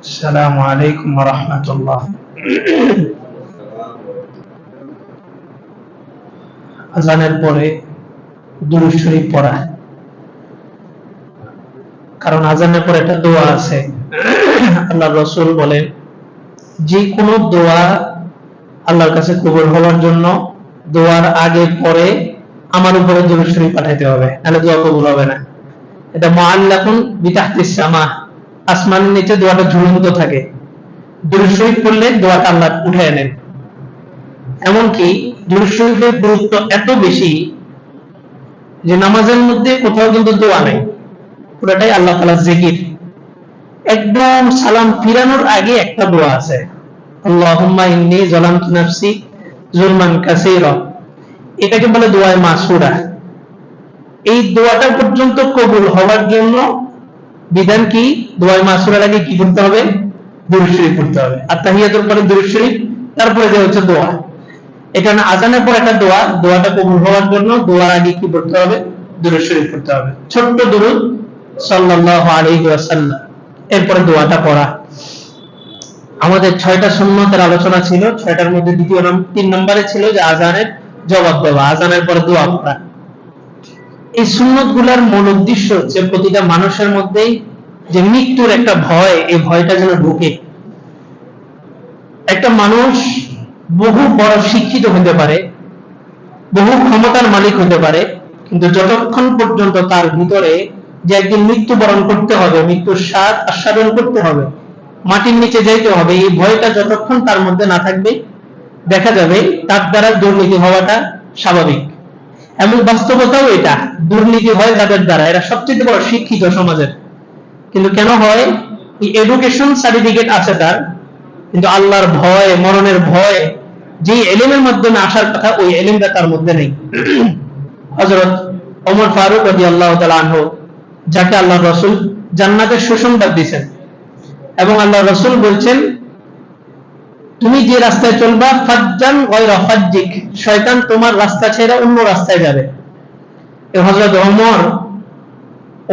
السلام عليكم ورحمة الله আজানের পরে দুরূদ শরীফ পড়া কারণ আজানের পরে একটা দোয়া আছে আল্লাহ রসুল বলেন যে কোনো দোয়া আল্লাহর কাছে কবুল হওয়ার জন্য দোয়ার আগে পরে আমার উপরে দুরূদ শরীফ পাঠাইতে হবে নাহলে দোয়া কবুল হবে না এটা মুআল্লাকুন বিতাহতিস সামা আসমানের নিচে দোয়াটা ঝুলন্ত থাকে। দুরূদ শরীফ পড়লে দোয়াটা আল্লাহ উঠায় নেন। এমনকি দুরূদ শরীফের গুরুত্ব এত বেশি যে নামাজের মধ্যে কোথাও কিন্তু দোয়া নেই। পুরোটাই আল্লাহ তাআলা জিকির। একদম সালাম ফিরানোর আগে একটা দোয়া আছে। আল্লাহুম্মা ইন্নী যালামতু নাফসি জুলমান কাসীরা। এটাকে বলে দোয়ায় মাসুরা। এই দোয়াটা পর্যন্ত কবুল হওয়ার জন্য বিধান কি? দোয়ায় মাসুরার আগে কি করতে হবে? দুরূদ শরীফ পড়তে হবে। আর তাহিয়াতুর পরে দুরূদ শরীফ, তারপরে যে হচ্ছে দোয়া। এটা না আজানের পর একটা দোয়া। দোয়াটা কবুল হওয়ার জন্য দোয়ার আগে কি পড়তে হবে? দুরূদ শরীফ পড়তে হবে। ছোট্ট দুরূদ সাল্লাল্লাহু আলাইহি ওয়াসাল্লাম। এরপরে দোয়াটা পড়া। আমাদের ছয়টা সুন্নতের আলোচনা ছিল। ছয়টার মধ্যে দ্বিতীয় নাম তিন নম্বরে ছিল যে আজানের জবাব দেওয়া, আজানের পরে দোয়া পড়া। এই সুন্নত মূল উদ্দেশ্য হচ্ছে প্রতিটা মানুষের মধ্যেই যে মৃত্যুর একটা ভয়, এই ভয়টা যেন ঢুকে। একটা মানুষ বহু বড় শিক্ষিত হতে পারে, বহু ক্ষমতার মালিক হতে পারে, কিন্তু যতক্ষণ পর্যন্ত তার ভিতরে যে একদিন মৃত্যুবরণ করতে হবে, মৃত্যুর স্বাদ আস্বাদন করতে হবে, মাটির নিচে যাইতে হবে, এই ভয়টা যতক্ষণ তার মধ্যে না থাকবে, দেখা যাবে তার দ্বারা দুর্নীতি হওয়াটা স্বাভাবিক। এবং বাস্তবতাও এটা, দুর্নীতি হয় যাদের দ্বারা, এরা সবচেয়ে বড় শিক্ষিত সমাজের। কিন্তু কেন হয়? এডুকেশন সার্টিফিকেট আছে তার, কিন্তু আল্লাহর ভয়, মরণের ভয় যে এলিমের মাধ্যমে আসার কথা ওই এলিমটা তার মধ্যে নেই। হজরত ওমর ফারুক রাজি আল্লাহ আনহ, যাকে আল্লাহ রসুল জান্নাতের সুসংবাদ দিয়েছেন, এবং আল্লাহ রসুল বলছেন, তুমি যে রাস্তায় চলবা, ফাজ্জান গয়রা ফাজ্জিক, শয়তান তোমার রাস্তা ছেড়ে অন্য রাস্তায় যাবে। এই হযরত ওমর,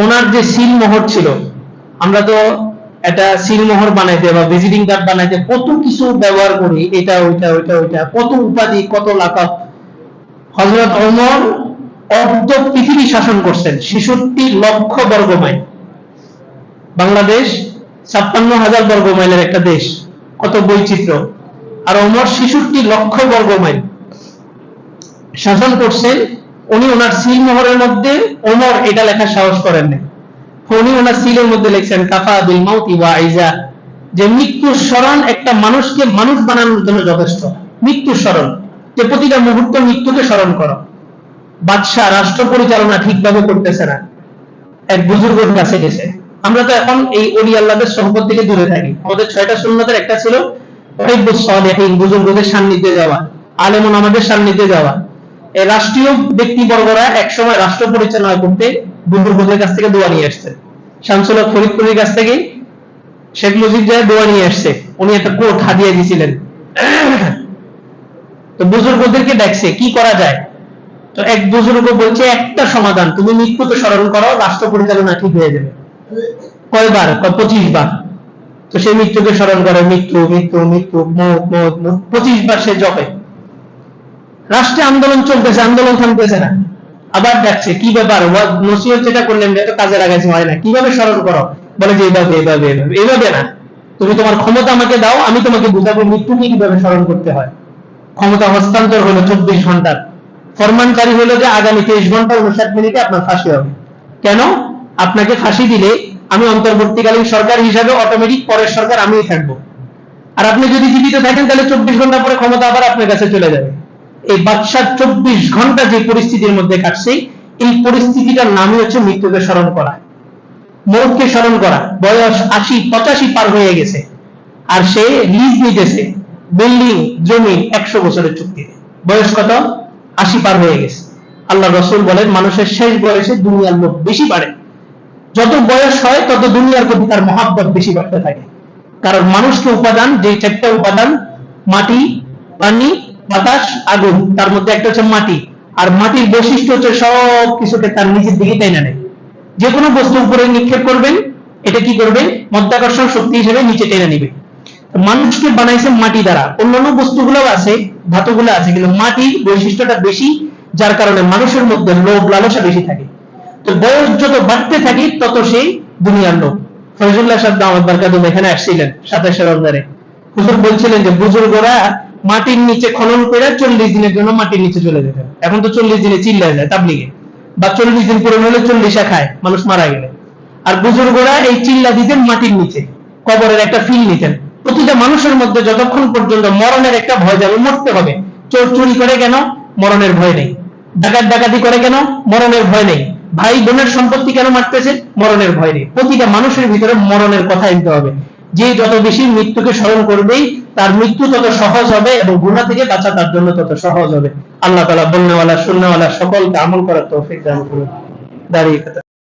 ওনার যে সিল মোহর ছিল আমরা তো একটা সিল মোহর বানাইতে বা ভিজিটিং কার্ড বানাইতে কত কিছু ব্যবহার করি, এটা, ওইটা ওইটা ওইটা, কত উপাধি, কত লাকাব হযরত ওমর অর্ধ পৃথিবী শাসন করছেন, ছেষট্টি লক্ষ বর্গ মাইল। বাংলাদেশ ছাপ্পান্ন হাজার বর্গ মাইলের একটা দেশ, কত বৈচিত্র্য। আর ওমর ছেষট্টি লক্ষ বর্গ মাইল। শাসন করছেন, উনি ওনার সিল মোহরের মধ্যে ওমর এটা লেখার সাহস করেন না উনি ওনার সিলের মধ্যে লিখছেন, কাফা বিল মাউতি ওয়া আইজা। যে মৃত্যুর স্মরণ একটা মানুষকে মানুষ বানানোর জন্য যথেষ্ট। মৃত্যুর স্মরণ। যে প্রতিটা মুহূর্ত মৃত্যুকে স্মরণ করো। বাদশাহ রাষ্ট্র পরিচালনা ঠিকভাবে করতেছে না। এক বুজুর্গের কাছে গেছে। আমরা তো এখন এই অলি আল্লাহদের সম্পদ থেকে দূরে থাকি। আমাদের ছয়টা সুন্নতের একটা ছিল বুজুর্গদের সান্নিধ্যে যাওয়া আলেমন আমাদের সান্নিধ্যে যাওয়া। এই রাষ্ট্রীয় ব্যক্তিবর্গরা একসময় রাষ্ট্র পরিচালনা করতে বুজুর্গদের কাছ থেকে দোয়া নিয়ে আসছে। শামসুল হক ফরিদপুরের কাছ থেকে শেখ মুজিব যায় দোয়া নিয়ে আসছে। উনি একটা কোট হাদিয়ে দিয়েছিলেন। তো বুজুর্গদেরকে দেখছে, কি করা যায়? তো এক বুজুর্গ বলছে, একটা সমাধান, তুমি মৃত্যুকে স্মরণ করো, রাষ্ট্র পরিচালনা ঠিক হয়ে যাবে। কয়বার? পঁচিশ বার তো সে মৃত্যুকে স্মরণ করে, মৃত্যু মৃত্যু মৃত্যু, মৌত মৌত মৌত। পঁচিশ বার সে জপে। রাষ্ট্রে আন্দোলন চলতেছে, আন্দোলন থামতেছে না। আবার ডাকছে কি ব্যাপার? নসিহত যেটা করলেন, এটা কাজে লাগাইছে হয় না। কীভাবে স্মরণ করো? বলে যে এইভাবে এইভাবে এইভাবে এইভাবে না। তুমি তোমার ক্ষমতা আমাকে দাও, আমি তোমাকে বুঝাবো মৃত্যুকে কীভাবে স্মরণ করতে হয়। ক্ষমতা হস্তান্তর হলো চব্বিশ ঘণ্টার। ফরমান জারি হলো যে আগামী তেইশ ঘণ্টা উনষাট মিনিটে আপনার ফাঁসি হবে। কেন? আপনাকে ফাঁসি দিলে আমি অন্তর্বর্তীকালীন সরকার হিসাবে অটোমেটিক পরের সরকার আমিই থাকব। আর আপনি যদি জীবিত থাকেন, তাহলে চব্বিশ ঘণ্টা পরে ক্ষমতা আবার আপনার কাছে চলে যাবে। এই বাদশার চব্বিশ ঘণ্টা যে পরিস্থিতির মধ্যে কাটছে, এই পরিস্থিতিটার নামই হচ্ছে মৃত্যুকে স্মরণ করা। মৌতকে স্মরণ করা। বয়স আশি, পঁচাশি পার হয়ে গেছে। আর সে লিজ নিতেছে। বিল্ডিং, জমি, একশো বছরের চুক্তিতে বয়স কত? আশি পার হয়ে গেছে। আল্লাহ রসুল বলেন, মানুষের শেষ বয়সে দুনিয়ার লোক বেশি বাড়ে। যত বয়স হয়, তত দুনিয়ার প্রতি তার মহাব্বত বেশি বাড়তে থাকে। কারণ মানুষকে উপাদান যে চারটা উপাদান, মাটি, পানি বাতাস আগুন তার মধ্যে একটা হচ্ছে মাটি। আর মাটির বৈশিষ্ট্য হচ্ছে সব কিছুকে তার নিজের দিকে টেনে নেয়। যে কোনো বস্তু উপরে নিক্ষেপ করবেন, এটা কি করবে মধ্যাকর্ষণ শক্তি হিসেবে নিচে টেনে নিবে। মানুষকে বানাইছে মাটি দ্বারা। অন্যান্য বস্তুগুলো আছে, ধাতুগুলো আছে, কিন্তু মাটির বৈশিষ্ট্যটা বেশি, যার কারণে মানুষের মধ্যে লোভ, লালসা বেশি থাকে। তো বয়স যত বাড়তে থাকে, তত সেই দুনিয়ার লোক ফয়জুল্লাহ সাহেব দামাত বারকাতুম এখানে আসছিলেন সাতাশে রমজানে হুজুর বলছিলেন যে, বুজুর্গরা মাটির নিচে খনন করে চল্লিশ দিনের জন্য মাটির নিচে চলে যেতেন এখন তো চল্লিশ দিনে চিল্লা যায় তাবলিগে। বা চল্লিশ দিন পুরো হলে চল্লিশা খায় মানুষ মারা গেলে। আর বুজুর্গরা এই চিল্লা দিতেন মাটির নিচে। কবরের একটা ফিল নিতেন। প্রতিটা মানুষের মধ্যে যতক্ষণ পর্যন্ত মরণের একটা ভয় যাবে মরতে হবে, চোর চুরি করে কেন? মরণের ভয় নেই। ডাকাত ডাকাতি করে কেন? মরণের ভয় নেই। ভাই বোনের সম্পত্তি কেন মারতেছে? মরণের ভয় নেই। প্রতিটা মানুষের ভিতরে মরণের কথা আনতে হবে। যে যত বেশি মৃত্যুকে স্মরণ করবেই তার মৃত্যু তত সহজ হবে এবং গুণা থেকে বাঁচা তার জন্য তত সহজ হবে। আল্লাহ তালা বন্যওয়ালা শূন্যওয়ালা সকলকে আমল করার তৌফিক দান করুন। দাঁড়িয়ে